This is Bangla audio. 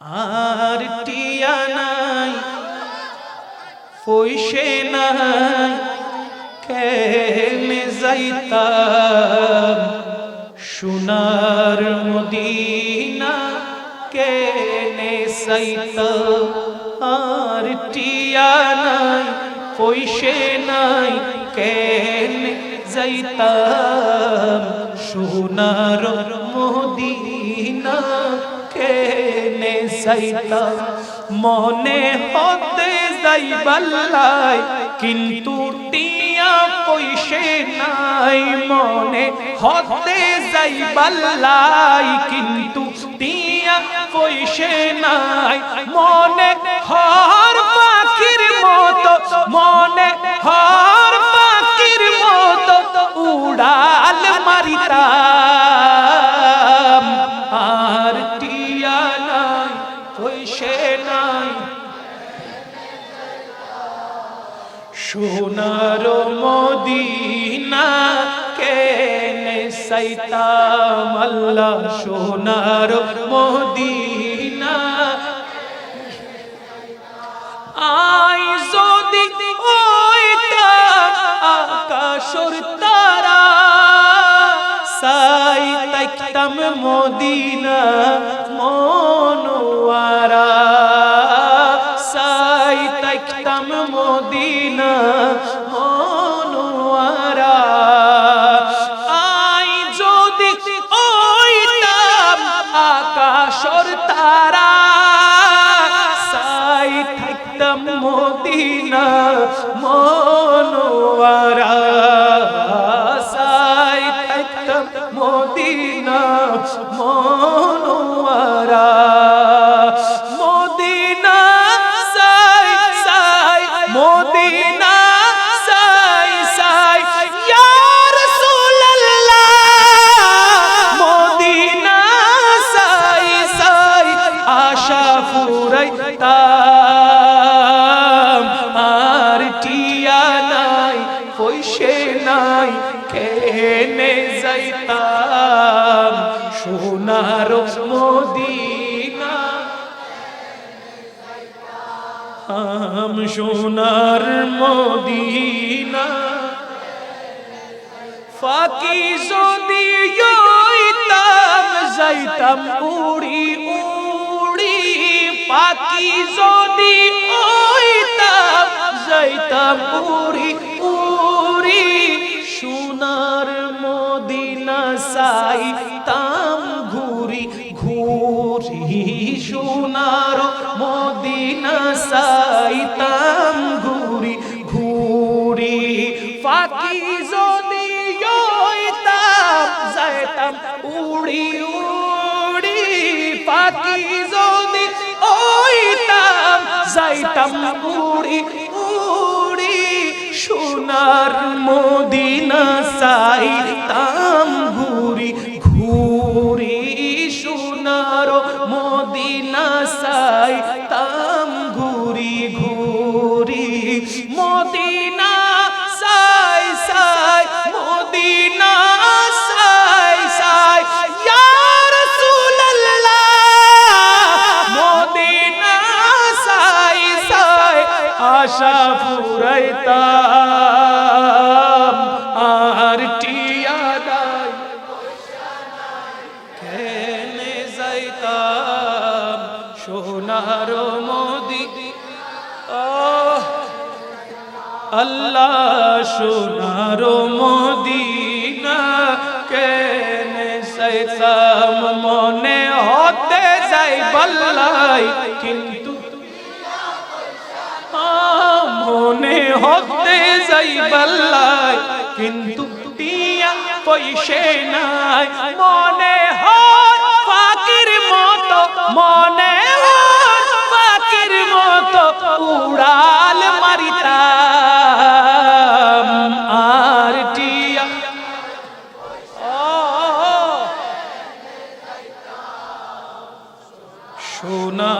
আর টিয়া নাই পয়সে নাই কেনে যাইতাম। সোনার মদিনা কেনে যাইতাম। আর টিয়া নাই পয়সে নাই, কেনে যাইতাম সোনার মদিনা কেনে যাইতাম মনে হতে যাই বাল্লাই, কিন্তু টিয়া পয়সে নাই। মনে হতে যাই বাল্লাই, কিন্তু টিয়া পয়সে নাই। মারিতাম আর টিয়া নাই পয়সে নাই। সোনার মদিনা কেনে সাইতাম আল্লাহ, সোনার মদিনা। আই যদি ওইটা আকাশর সাই তাইতাম Medina, Monowara. Sai তাইতাম Medina, Monowara. I যদি ওইটাম আকাশর তারা সাই থাকতাম মদিনা পয়সে নাই, কেনে যাইতাম? সোনার মদিনা। আম সোনার মদিনা। ফাকি যদি ইতাম যাইতাম উড়ি উড়ি। পাখি যদি ওইতাম যাইতাম উড়ি সোনার মদিনা সাইতাম ঘুরি ঘুরি সোনার মদিনা সাইতাম ঘুরি ঘুরি। ফাঁকি যদি ইতাম যাইতাম উড়ি উড়ি। পাখি যদি ওইতাম যাইতাম উড়ি উড়ি। সোনার মদিনা ফুরাইতাম আর টিয়া দাই কেনে যাইতাম সোনার মোদি? আল্লাহ সোনার মদিনা কেনে সাইতাম মনে হতে যাই বল্লাই, কিন্তু হতে যাই বল্লাই কিন্তু টিয়া পয়সে নাই। মনে হয় ফাকির মতো, মনে হয় ফাকির মতো উড়াল মারিতাম। আর টিয়া ও সোনা